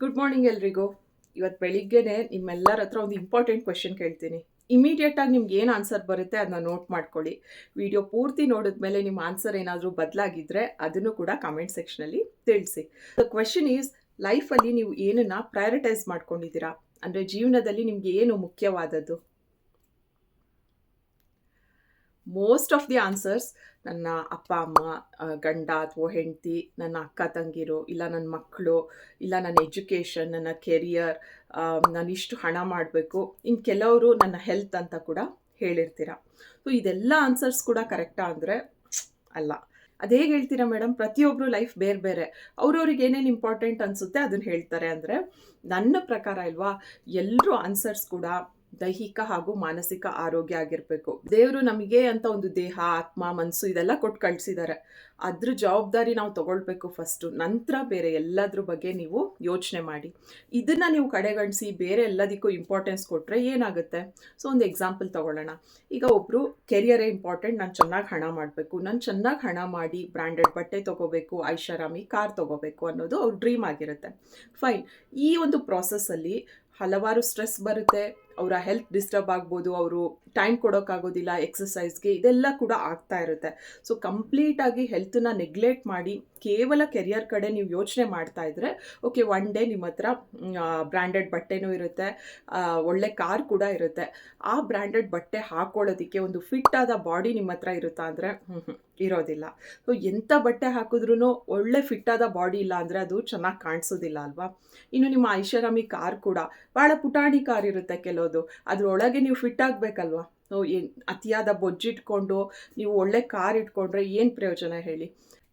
Good morning ಎಲ್ರಿಗೂ. ಇವತ್ತು ಬೆಳಿಗ್ಗೆನೆ ನಿಮ್ಮೆಲ್ಲರ ಹತ್ರ ಒಂದು ಇಂಪಾರ್ಟೆಂಟ್ ಕ್ವೆಶನ್ ಕೇಳ್ತೀನಿ. ಇಮಿಡಿಯೇಟ್ ಆಗಿ ನಿಮ್ಗೆ ಏನು ಆನ್ಸರ್ ಬರುತ್ತೆ ಅದನ್ನ ನೋಟ್ ಮಾಡ್ಕೊಳ್ಳಿ. ವಿಡಿಯೋ ಪೂರ್ತಿ ನೋಡಿದ ಮೇಲೆ ನಿಮ್ಮ ಆನ್ಸರ್ ಏನಾದರೂ ಬದಲಾಗಿದ್ರೆ ಅದನ್ನು ಕೂಡ ಕಮೆಂಟ್ ಸೆಕ್ಷನಲ್ಲಿ ತಿಳಿಸಿ. ದ ಕ್ವೆಶನ್ ಈಸ್ ಲೈಫಲ್ಲಿ ನೀವು ಏನನ್ನ ಪ್ರಯಾರಿಟೈಸ್ ಮಾಡ್ಕೊಂಡಿದ್ದೀರಾ? ಅಂದರೆ ಜೀವನದಲ್ಲಿ ನಿಮ್ಗೆ ಏನು ಮುಖ್ಯವಾದದ್ದು? ಮೋಸ್ಟ್ ಆಫ್ ದಿ ಆನ್ಸರ್ಸ್ ನನ್ನ ಅಪ್ಪ, ಅಮ್ಮ ಗಂಡ ಅಥವಾ ಹೆಂಡತಿ, ನನ್ನ ಅಕ್ಕ, ತಂಗಿರು, ಇಲ್ಲ ನನ್ನ ಮಕ್ಕಳು, ಇಲ್ಲ ನನ್ನ ಎಜುಕೇಷನ್ ನನ್ನ ಕೆರಿಯರ್ ನಾನು ಇಷ್ಟು ಹಣ ಮಾಡಬೇಕು. ಇನ್ನು ಕೆಲವರು ನನ್ನ ಹೆಲ್ತ್ ಅಂತ ಕೂಡ ಹೇಳಿರ್ತೀರ. ಸೊ ಇದೆಲ್ಲ ಆನ್ಸರ್ಸ್ ಕೂಡ ಕರೆಕ್ಟಾ ಅಂದರೆ ಅಲ್ಲ. ಅದು ಹೇಗೆ ಹೇಳ್ತೀರಾ ಮೇಡಮ್ ಪ್ರತಿಯೊಬ್ಬರು ಲೈಫ್ ಬೇರೆ ಬೇರೆ. ಅವ್ರವ್ರಿಗೆ ಏನೇನು ಇಂಪಾರ್ಟೆಂಟ್ ಅನಿಸುತ್ತೆ ಅದನ್ನು ಹೇಳ್ತಾರೆ ಅಂದರೆ, ನನ್ನ ಪ್ರಕಾರ ಇಲ್ವಾ ಎಲ್ಲರೂ ಆನ್ಸರ್ಸ್ ಕೂಡ ದೈಹಿಕ ಹಾಗೂ ಮಾನಸಿಕ ಆರೋಗ್ಯ ಆಗಿರಬೇಕು. ದೇವರು ನಮಗೆ ಅಂತ ಒಂದು ದೇಹ, ಆತ್ಮ ಮನಸ್ಸು ಇದೆಲ್ಲ ಕೊಟ್ಟು ಕಳಿಸಿದ್ದಾರೆ ಅದ್ರ ಜವಾಬ್ದಾರಿ ನಾವು ತಗೊಳ್ಬೇಕು ಫಸ್ಟು ನಂತರ ಬೇರೆ ಎಲ್ಲದ್ರ ಬಗ್ಗೆ ನೀವು ಯೋಚನೆ ಮಾಡಿ. ಇದನ್ನು ನೀವು ಕಡೆಗಣಿಸಿ ಬೇರೆ ಎಲ್ಲದಕ್ಕೂ ಇಂಪಾರ್ಟೆನ್ಸ್ ಕೊಟ್ಟರೆ ಏನಾಗುತ್ತೆ? ಸೊ ಒಂದು ಎಕ್ಸಾಂಪಲ್ ತಗೊಳ್ಳೋಣ. ಈಗ ಒಬ್ಬರು ಕೆರಿಯರೇ ಇಂಪಾರ್ಟೆಂಟ್ ನಾನು ಚೆನ್ನಾಗಿ ಹಣ ಮಾಡಬೇಕು. ನಾನು ಚೆನ್ನಾಗಿ ಹಣ ಮಾಡಿ ಬ್ರ್ಯಾಂಡೆಡ್ ಬಟ್ಟೆ ತೊಗೋಬೇಕು, ಐಷಾರಾಮಿ ಕಾರ್ ತೊಗೋಬೇಕು ಅನ್ನೋದು ಅವ್ರ ಡ್ರೀಮ್ ಆಗಿರುತ್ತೆ. ಫೈನ್ ಈ ಒಂದು ಪ್ರಾಸೆಸ್ಸಲ್ಲಿ ಹಲವಾರು ಸ್ಟ್ರೆಸ್ ಬರುತ್ತೆ. ಅವರ ಹೆಲ್ತ್ ಡಿಸ್ಟರ್ಬ್ ಆಗ್ಬೋದು, ಅವರು ಟೈಮ್ ಕೊಡೋಕ್ಕಾಗೋದಿಲ್ಲ ಎಕ್ಸಸೈಸ್ಗೆ ಇದೆಲ್ಲ ಕೂಡ ಆಗ್ತಾ ಇರುತ್ತೆ. ಸೊ ಕಂಪ್ಲೀಟಾಗಿ ಹೆಲ್ತನ್ನ ನೆಗ್ಲೆಕ್ಟ್ ಮಾಡಿ, ಕೇವಲ ಕೆರಿಯರ್ ಕಡೆ ನೀವು ಯೋಚನೆ ಮಾಡ್ತಾ ಇದ್ರೆ ಓಕೆ ಒನ್ ಡೇ ನಿಮ್ಮ ಹತ್ರ ಬ್ರ್ಯಾಂಡೆಡ್ ಬಟ್ಟೆನೂ ಇರುತ್ತೆ ಒಳ್ಳೆ ಕಾರ್ ಕೂಡ ಇರುತ್ತೆ. ಆ ಬ್ರ್ಯಾಂಡೆಡ್ ಬಟ್ಟೆ ಹಾಕೊಳ್ಳೋದಕ್ಕೆ ಒಂದು ಫಿಟ್ ಆದ ಬಾಡಿ ನಿಮ್ಮ ಹತ್ರ ಇರುತ್ತಾ ಅಂದರೆ ಇರೋದಿಲ್ಲ. ಸೊ ಎಂಥ ಬಟ್ಟೆ ಹಾಕಿದ್ರೂ ಒಳ್ಳೆ ಫಿಟ್ ಆದ ಬಾಡಿ ಇಲ್ಲ ಅಂದರೆ ಅದು ಚೆನ್ನಾಗಿ ಕಾಣಿಸೋದಿಲ್ಲ ಅಲ್ವಾ? ಇನ್ನು ನಿಮ್ಮ ಐಷಾರಾಮಿ ಕಾರ್ ಕೂಡ ಭಾಳ ಪುಟಾಣಿ ಕಾರ್ ಇರುತ್ತೆ ಕೆಲವೊಂದು ಅದರೊಳಗೆ ನೀವು ಫಿಟ್ ಆಗಬೇಕಲ್ವಾ? ಏನ್ ಅತಿಯಾದ ಬೊಜ್ಜಿಟ್ಕೊಂಡು ನೀವು ಒಳ್ಳೆ ಕಾರ್ ಇಟ್ಕೊಂಡ್ರೆ ಏನು ಪ್ರಯೋಜನ ಹೇಳಿ?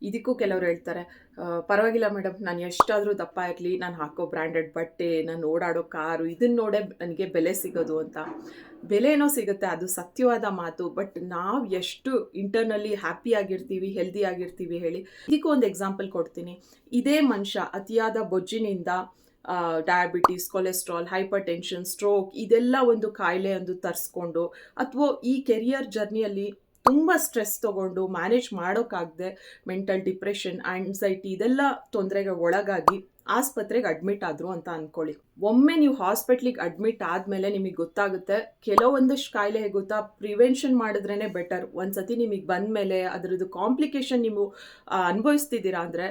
ಇದಕ್ಕೂ ಕೆಲವರು ಹೇಳ್ತಾರೆ ಪರವಾಗಿಲ್ಲ ಮೇಡಮ್ ನಾನು ಎಷ್ಟಾದರೂ ದಪ್ಪ ಇರಲಿ, ನಾನು ಹಾಕೋ ಬ್ರ್ಯಾಂಡೆಡ್ ಬಟ್ಟೆ, ನಾನು ಓಡಾಡೋ ಕಾರು ಇದನ್ನ ನೋಡೇ ನನಗೆ ಬೆಲೆ ಸಿಗೋದು ಅಂತ. ಬೆಲೆನೋ ಸಿಗುತ್ತೆ, ಅದು ಸತ್ಯವಾದ ಮಾತು, ಬಟ್ ನಾವು ಎಷ್ಟು ಇಂಟರ್ನಲ್ಲಿ ಹ್ಯಾಪಿ ಆಗಿರ್ತೀವಿ ಹೆಲ್ದಿ ಆಗಿರ್ತೀವಿ ಹೇಳಿ, ಇದಕ್ಕೂ ಒಂದು ಎಕ್ಸಾಂಪಲ್ ಕೊಡ್ತೀನಿ. ಇದೇ ಮನುಷ್ಯ ಅತಿಯಾದ ಬೊಜ್ಜಿನಿಂದ diabetes cholesterol hypertension stroke ಇದೆಲ್ಲ ಒಂದು ಕಾಯಿಲೆ ಒಂದು ತರಿಸ್ಕೊಂಡು ಅಥವಾ ಈ ಕೆರಿಯರ್ ಜರ್ನಿಯಲ್ಲಿ ತುಂಬ ಸ್ಟ್ರೆಸ್ ತೊಗೊಂಡು ಮ್ಯಾನೇಜ್ ಮಾಡೋಕ್ಕಾಗದೆ ಮೆಂಟಲ್ ಡಿಪ್ರೆಷನ್ ಆ್ಯಂಗ್ಸೈಟಿ ಇದೆಲ್ಲ ತೊಂದರೆಗೆ ಒಳಗಾಗಿ ಆಸ್ಪತ್ರೆಗೆ ಅಡ್ಮಿಟ್ ಆದರು ಅಂತ ಅಂದ್ಕೊಳ್ಳಿ ಒಮ್ಮೆ ನೀವು ಹಾಸ್ಪಿಟ್ಲಿಗೆ ಅಡ್ಮಿಟ್ ಆದಮೇಲೆ ನಿಮಗೆ ಗೊತ್ತಾಗುತ್ತೆ. ಕೆಲವೊಂದಷ್ಟು ಕಾಯಿಲೆ ಗೊತ್ತಾ? ಪ್ರಿವೆನ್ಷನ್ ಮಾಡಿದ್ರೇ ಬೆಟರ್. ಒಂದ್ಸತಿ ನಿಮಗೆ ಬಂದಮೇಲೆ ಅದರದ್ದು ಕಾಂಪ್ಲಿಕೇಶನ್ ನೀವು ಅನುಭವಿಸ್ತಿದ್ದೀರಾ ಅಂದರೆ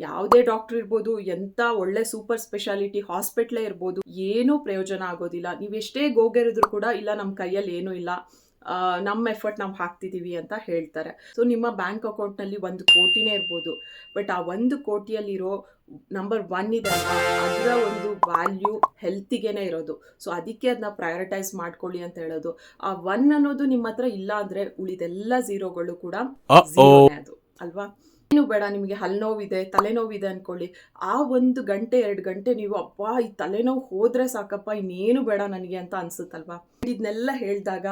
ಯಾವುದೇ ಡಾಕ್ಟರ್ ಇರ್ಬೋದು ಎಂಥ ಒಳ್ಳೆ ಸೂಪರ್ ಸ್ಪೆಷಾಲಿಟಿ ಹಾಸ್ಪಿಟ್ಲೇ ಇರ್ಬೋದು, ಏನೂ ಪ್ರಯೋಜನ ಆಗೋದಿಲ್ಲ. ನೀವು ಎಷ್ಟೇ ಗೋಗೆರಿದ್ರು ಕೂಡ ಇಲ್ಲ ನಮ್ಮ ಕೈಯಲ್ಲಿ ಏನೂ ಇಲ್ಲ. ನಮ್ಮ ಎಫರ್ಟ್ ನಾವು ಹಾಕ್ತಿದ್ದೀವಿ ಅಂತ ಹೇಳ್ತಾರೆ. ಸೊ ನಿಮ್ಮ ಬ್ಯಾಂಕ್ ಅಕೌಂಟ್ನಲ್ಲಿ ಒಂದು ಕೋಟಿನೇ ಇರ್ಬೋದು. ಬಟ್ ಆ ಒಂದು ಕೋಟಿಯಲ್ಲಿರೋ ನಂಬರ್ ಒನ್ ಇದೆ ಅಲ್ವಾ? ಅದರ ಒಂದು ವ್ಯಾಲ್ಯೂ ಹೆಲ್ತಿಗೇನೆ ಇರೋದು. ಸೊ ಅದಕ್ಕೆ ಅದನ್ನ ಪ್ರಯಾರಿಟೈಸ್ ಮಾಡ್ಕೊಳ್ಳಿ ಅಂತ ಹೇಳೋದು. ಆ ಒನ್ ಅನ್ನೋದು ನಿಮ್ಮ ಹತ್ರ ಇಲ್ಲ ಅಂದ್ರೆ ಉಳಿದೆಲ್ಲ ಝೀರೋಗಳು ಕೂಡ ಅದು. ಅಲ್ವಾ? ಏನು ಬೇಡ, ನಿಮಗೆ ಹಲ್ನೋವಿದೆ, ತಲೆನೋವಿದೆ ಅಂದ್ಕೊಳ್ಳಿ ಆ ಒಂದು ಗಂಟೆ, ಎರಡು ಗಂಟೆ ನೀವು ಅಪ್ಪ ಈ ತಲೆನೋವು ಹೋದ್ರೆ ಸಾಕಪ್ಪ, ಇನ್ನೇನು ಬೇಡ ನನಗೆ ಅಂತ ಅನ್ಸುತ್ತಲ್ವಾ? ಇದನ್ನೆಲ್ಲ ಹೇಳಿದಾಗ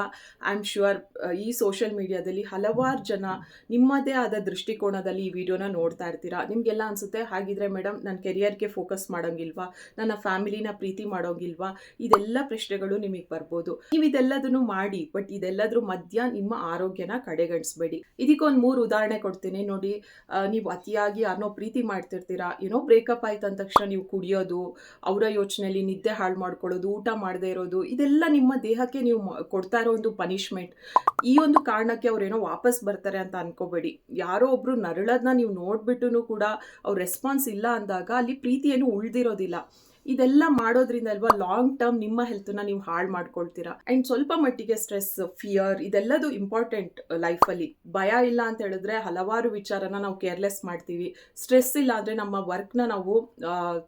ಐ ಆಮ್ ಶ್ಯೂರ್ ಈ ಸೋಷಿಯಲ್ ಮೀಡಿಯಾದಲ್ಲಿ ಹಲವಾರು ಜನ ನಿಮ್ಮದೇ ಆದ ದೃಷ್ಟಿಕೋನದಲ್ಲಿ ಈ ವಿಡಿಯೋನ ನೋಡ್ತಾ ಇರ್ತೀರಾ? ನಿಮಗೆಲ್ಲ ಅನಿಸುತ್ತೆ, ಹಾಗಿದ್ರೆ ಮೇಡಮ್ ನನ್ನ ಕೆರಿಯರ್ಗೆ ಫೋಕಸ್ ಮಾಡೋಂಗಿಲ್ವಾ? ನನ್ನ ಫ್ಯಾಮಿಲಿನ ಪ್ರೀತಿ ಮಾಡೋಂಗಿಲ್ವಾ? ಇದೆಲ್ಲ ಪ್ರಶ್ನೆಗಳು ನಿಮಗೆ ಬರ್ಬೋದು. ನೀವು ಇದೆಲ್ಲದನ್ನು ಮಾಡಿ, ಬಟ್ ಇದೆಲ್ಲದ್ರ ಮಧ್ಯ ನಿಮ್ಮ ಆರೋಗ್ಯನ ಕಡೆಗಣಿಸ್ಬೇಡಿ. ಇದಕ್ಕೊಂದು ಮೂರು ಉದಾಹರಣೆ ಕೊಡ್ತೀನಿ. ನೋಡಿ ನೀವು ಅತಿಯಾಗಿ ಯಾರನ್ನೋ ಪ್ರೀತಿ ಮಾಡ್ತಿರ್ತೀರಾ ಏನೋ ಬ್ರೇಕಪ್ ಆಯ್ತು ಅಂದ ತಕ್ಷಣ ನೀವು ಕುಡಿಯೋದು, ಅವರ ಯೋಚನೆಯಲ್ಲಿ ನಿದ್ದೆ ಹಾಳು ಮಾಡ್ಕೊಳ್ಳೋದು, ಊಟ ಮಾಡದೇ ಇರೋದು, ಇದೆಲ್ಲ ನಿಮ್ಮ ದೇಹಕ್ಕೆ ನೀವು ಕೊಡ್ತಾ ಇರೋ ಒಂದು ಪನಿಷ್ಮೆಂಟ್ ಈ ಒಂದು ಕಾರಣಕ್ಕೆ ಅವ್ರೇನೋ ವಾಪಸ್ ಬರ್ತಾರೆ ಅಂತ ಅನ್ಕೋಬೇಡಿ. ಯಾರೋ ಒಬ್ರು ನರಳೋದನ್ನ ನೀವು ನೋಡ್ಬಿಟ್ಟು ಕೂಡ ಅವ್ರ ರೆಸ್ಪಾನ್ಸ್ ಇಲ್ಲ ಅಂದಾಗ ಅಲ್ಲಿ ಪ್ರೀತಿ ಏನು ಉಳ್ದಿರೋದಿಲ್ಲ. ಇದೆಲ್ಲ ಮಾಡೋದ್ರಿಂದ ಅಲ್ವಾ ಲಾಂಗ್ ಟರ್ಮ್ ನಿಮ್ಮ ಹೆಲ್ತನ್ನ ನೀವು ಹಾಳು ಮಾಡ್ಕೊಳ್ತೀರಾ? ಅಂಡ್ ಸ್ವಲ್ಪ ಮಟ್ಟಿಗೆ ಸ್ಟ್ರೆಸ್ ಫಿಯರ್ ಇದೆಲ್ಲದು ಇಂಪಾರ್ಟೆಂಟ್ ಲೈಫಲ್ಲಿ ಭಯ ಇಲ್ಲ ಅಂತ ಹೇಳಿದ್ರೆ ಹಲವಾರು ವಿಚಾರನ ನಾವು ಕೇರ್ಲೆಸ್ ಮಾಡ್ತೀವಿ. ಸ್ಟ್ರೆಸ್ ಇಲ್ಲ ಅಂದರೆ ನಮ್ಮ ವರ್ಕ್ನ ನಾವು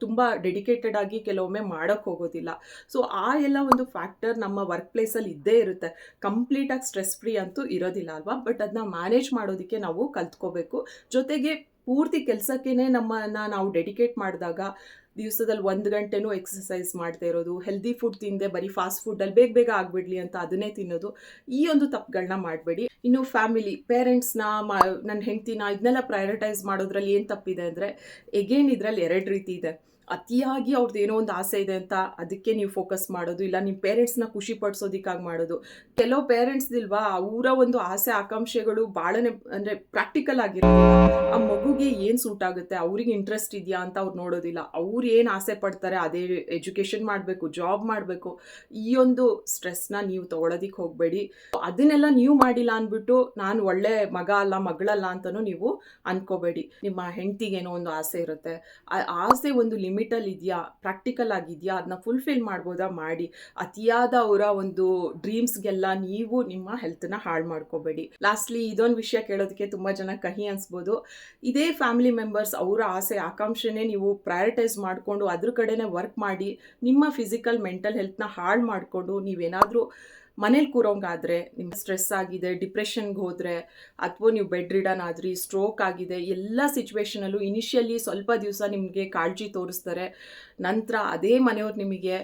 ತುಂಬ ಡೆಡಿಕೇಟೆಡ್ ಆಗಿ ಕೆಲವೊಮ್ಮೆ ಮಾಡೋಕ್ಕೆ ಹೋಗೋದಿಲ್ಲ. ಸೊ ಆ ಎಲ್ಲ ಒಂದು ಫ್ಯಾಕ್ಟರ್ ನಮ್ಮ ವರ್ಕ್ ಪ್ಲೇಸಲ್ಲಿ ಇದ್ದೇ ಇರುತ್ತೆ. ಕಂಪ್ಲೀಟಾಗಿ ಸ್ಟ್ರೆಸ್ ಫ್ರೀ ಅಂತೂ ಇರೋದಿಲ್ಲ ಅಲ್ವಾ? ಬಟ್ ಅದನ್ನ ಮ್ಯಾನೇಜ್ ಮಾಡೋದಕ್ಕೆ ನಾವು ಕಲ್ತ್ಕೋಬೇಕು. ಜೊತೆಗೆ ಪೂರ್ತಿ ಕೆಲಸಕ್ಕೇ ನಮ್ಮನ್ನು ನಾವು ಡೆಡಿಕೇಟ್ ಮಾಡಿದಾಗ ದಿವಸದಲ್ಲಿ ಒಂದು ಗಂಟೆನೂ ಎಕ್ಸಸೈಸ್ ಮಾಡ್ತಾ ಇರೋದು ಹೆಲ್ದಿ ಫುಡ್ ತಿಂದೆ ಬರೀ ಫಾಸ್ಟ್ ಫುಡ್ಡಲ್ಲಿ ಬೇಗ ಬೇಗ ಆಗಿಬಿಡ್ಲಿ ಅಂತ ಅದನ್ನೇ ತಿನ್ನೋದು, ಈ ಒಂದು ತಪ್ಪುಗಳನ್ನ ಮಾಡಬೇಡಿ. ಇನ್ನು ಫ್ಯಾಮಿಲಿ ಪೇರೆಂಟ್ಸ್ನ ಮಾ ನನ್ನ ಹೆಂಡ್ತಿನ ಇದನ್ನೆಲ್ಲ ಪ್ರಯಾರಿಟೈಸ್ ಮಾಡೋದ್ರಲ್ಲಿ ಏನು ತಪ್ಪಿದೆ ಅಂದರೆ ಎಗೇನ್ ಇದರಲ್ಲಿ ಎರಡು ರೀತಿ ಇದೆ. ಅತಿಯಾಗಿ ಅವ್ರದ್ದು ಏನೋ ಒಂದು ಆಸೆ ಇದೆ ಅಂತ ಅದಕ್ಕೆ ನೀವು ಫೋಕಸ್ ಮಾಡೋದು, ಇಲ್ಲ ನಿಮ್ಮ ಪೇರೆಂಟ್ಸ್ನ ಖುಷಿ ಪಡಿಸೋದಕ್ಕಾಗಿ ಮಾಡೋದು. ಕೆಲವು ಪೇರೆಂಟ್ಸ್ ಇಲ್ವಾ, ಅವರ ಒಂದು ಆಸೆ, ಆಕಾಂಕ್ಷೆಗಳು ಭಾಳನೇ ಅಂದರೆ ಪ್ರಾಕ್ಟಿಕಲ್ ಆಗಿರೋದಿಲ್ಲ ಆ ಮಗುಗೆ ಏನು ಸೂಟ್ ಆಗುತ್ತೆ, ಅವ್ರಿಗೆ ಇಂಟ್ರೆಸ್ಟ್ ಇದೆಯಾ ಅಂತ ಅವ್ರು ನೋಡೋದಿಲ್ಲ. ಅವ್ರು ಏನು ಆಸೆ ಪಡ್ತಾರೆ ಅದೇ ಎಜುಕೇಷನ್ ಮಾಡಬೇಕು ಜಾಬ್ ಮಾಡಬೇಕು. ಈ ಒಂದು ಸ್ಟ್ರೆಸ್ನ ನೀವು ತೊಗೊಳೋದಿಕ್ಕೆ ಹೋಗಬೇಡಿ. ಅದನ್ನೆಲ್ಲ ನೀವು ಮಾಡಿಲ್ಲ ಅಂದ್ಬಿಟ್ಟು ನಾನು ಒಳ್ಳೆ ಮಗ ಅಲ್ಲ, ಮಗಳಲ್ಲ ಅಂತಲೂ ನೀವು ಅನ್ಕೋಬೇಡಿ. ನಿಮ್ಮ ಹೆಂಡ್ತಿಗೇನೋ ಒಂದು ಆಸೆ ಇರುತ್ತೆ. ಆ ಆಸೆ ಒಂದು ಲಿಮಿಟಲ್ಲಿ ಇದೆಯಾ? ಪ್ರಾಕ್ಟಿಕಲ್ ಆಗಿದೆಯಾ? ಅದನ್ನ ಫುಲ್ಫಿಲ್ ಮಾಡ್ಬೋದಾ? ಮಾಡಿ. ಅತಿಯಾದ ಅವರ ಒಂದು ಡ್ರೀಮ್ಸ್ಗೆಲ್ಲ ನೀವು ನಿಮ್ಮ ಹೆಲ್ತ್ನ ಹಾಳು ಮಾಡ್ಕೋಬೇಡಿ. ಲಾಸ್ಟ್ಲಿ ಇದೊಂದು ವಿಷಯ ಕೇಳೋದಕ್ಕೆ ತುಂಬ ಜನ ಕಹಿ ಅನ್ಸ್ಬೋದು. ಇದೇ ಫ್ಯಾಮಿಲಿ ಮೆಂಬರ್ಸ್ ಅವರ ಆಸೆ, ಆಕಾಂಕ್ಷೆನೇ ನೀವು ಪ್ರಯಾರಿಟೈಸ್ ಮಾಡಿಕೊಂಡು ಅದ್ರ ಕಡೆನೇ ವರ್ಕ್ ಮಾಡಿ ನಿಮ್ಮ ಫಿಸಿಕಲ್ ಮೆಂಟಲ್ ಹೆಲ್ತ್ನ ಹಾಳು ಮಾಡಿಕೊಂಡು ನೀವೇನಾದರೂ ಮನೇಲಿ ಕೂರೋಂಗಾದರೆ ನಿಮ್ಮ ಸ್ಟ್ರೆಸ್ ಆಗಿದೆ ಡಿಪ್ರೆಷನ್ಗೆ ಹೋದರೆ ಅಥವಾ ನೀವು ಬೆಡ್ ರಿಡನ್ ಆದ್ರಿ ಸ್ಟ್ರೋಕ್ ಆಗಿದೆ, ಎಲ್ಲ ಸಿಚುವೇಷನಲ್ಲೂ ಇನಿಷಿಯಲಿ ಸ್ವಲ್ಪ ದಿವಸ ನಿಮಗೆ ಕಾಳಜಿ ತೋರಿಸ್ತಾರೆ. ನಂತರ ಅದೇ ಮನೆಯವ್ರು ನಿಮಗೆ,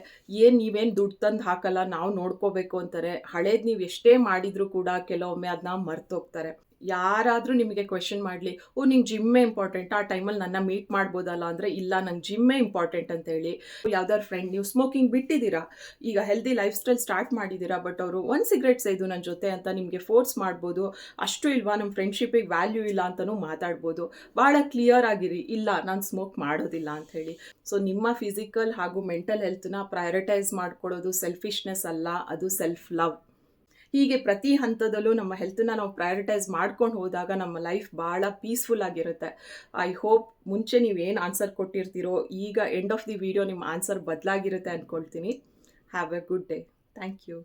ಏನು ನೀವೇನು ದುಡ್ಡು ತಂದು ಹಾಕಲ್ಲ, ನಾವು ನೋಡ್ಕೋಬೇಕು ಅಂತಾರೆ. ಹಳೇದು ನೀವು ಎಷ್ಟೇ ಮಾಡಿದರೂ ಕೂಡ ಕೆಲವೊಮ್ಮೆ ಅದನ್ನ ಮರ್ತೋಗ್ತಾರೆ ಯಾರಾದರೂ ನಿಮಗೆ ಕ್ವೆಶನ್ ಮಾಡಲಿ, ಓ, ನಿಂಗೆ ಜಿಮ್ಮೇ ಇಂಪಾರ್ಟೆಂಟ್ ಆ ಟೈಮಲ್ಲಿ ನನ್ನ ಮೀಟ್ ಮಾಡ್ಬೋದಲ್ಲ ಅಂದರೆ, ಇಲ್ಲ, ನಂಗೆ ಜಿಮ್ಮೇ ಇಂಪಾರ್ಟೆಂಟ್ ಅಂತ ಹೇಳಿ. ಯಾವ್ದಾದ್ರು ಫ್ರೆಂಡ್ ನೀವು ಸ್ಮೋಕಿಂಗ್ ಬಿಟ್ಟಿದ್ದೀರಾ? ಈಗ ಹೆಲ್ದಿ ಲೈಫ್ ಸ್ಟೈಲ್ ಸ್ಟಾರ್ಟ್ ಮಾಡಿದ್ದೀರಾ ಬಟ್ ಅವರು ಒಂದು ಸಿಗರೇಟ್ ಸೇದು ನನ್ನ ಜೊತೆ ಅಂತ ನಿಮಗೆ ಫೋರ್ಸ್ ಮಾಡ್ಬೋದು, ಅಷ್ಟು ಇಲ್ವಾ ನಮ್ಮ ಫ್ರೆಂಡ್ಶಿಪ್ಪಿಗೆ ವ್ಯಾಲ್ಯೂ ಇಲ್ಲ ಅಂತಲೂ ಮಾತಾಡ್ಬೋದು ಭಾಳ ಕ್ಲಿಯರ್ ಆಗಿರಿ, ಇಲ್ಲ, ನಾನು ಸ್ಮೋಕ್ ಮಾಡೋದಿಲ್ಲ ಅಂತ ಹೇಳಿ. ಸೊ ನಿಮ್ಮ ಫಿಸಿಕಲ್ ಹಾಗೂ ಮೆಂಟಲ್ ಹೆಲ್ತ್ನ ಪ್ರಯಾರಿಟೈಸ್ ಮಾಡ್ಕೊಳ್ಳೋದು ಸೆಲ್ಫಿಶ್ನೆಸ್ ಅಲ್ಲ, ಅದು ಸೆಲ್ಫ್ ಲವ್ ಹೀಗೆ ಪ್ರತಿ ಹಂತದಲ್ಲೂ ನಮ್ಮ ಹೆಲ್ತನ್ನ ನಾವು ಪ್ರಯಾರಿಟೈಸ್ ಮಾಡ್ಕೊಂಡು ಹೋದಾಗ ನಮ್ಮ ಲೈಫ್ ಭಾಳ ಪೀಸ್ಫುಲ್ ಆಗಿರುತ್ತೆ. ಐ ಹೋಪ್ ಮುಂಚೆ ನೀವು ಏನು ಆನ್ಸರ್ ಕೊಟ್ಟಿರ್ತೀರೋ ಈಗ ಎಂಡ್ ಆಫ್ ದಿ ವಿಡಿಯೋ ನಿಮ್ಮ ಆನ್ಸರ್ ಬದಲಾಗಿರುತ್ತೆ ಅಂದ್ಕೊಳ್ತೀನಿ have a good day thank you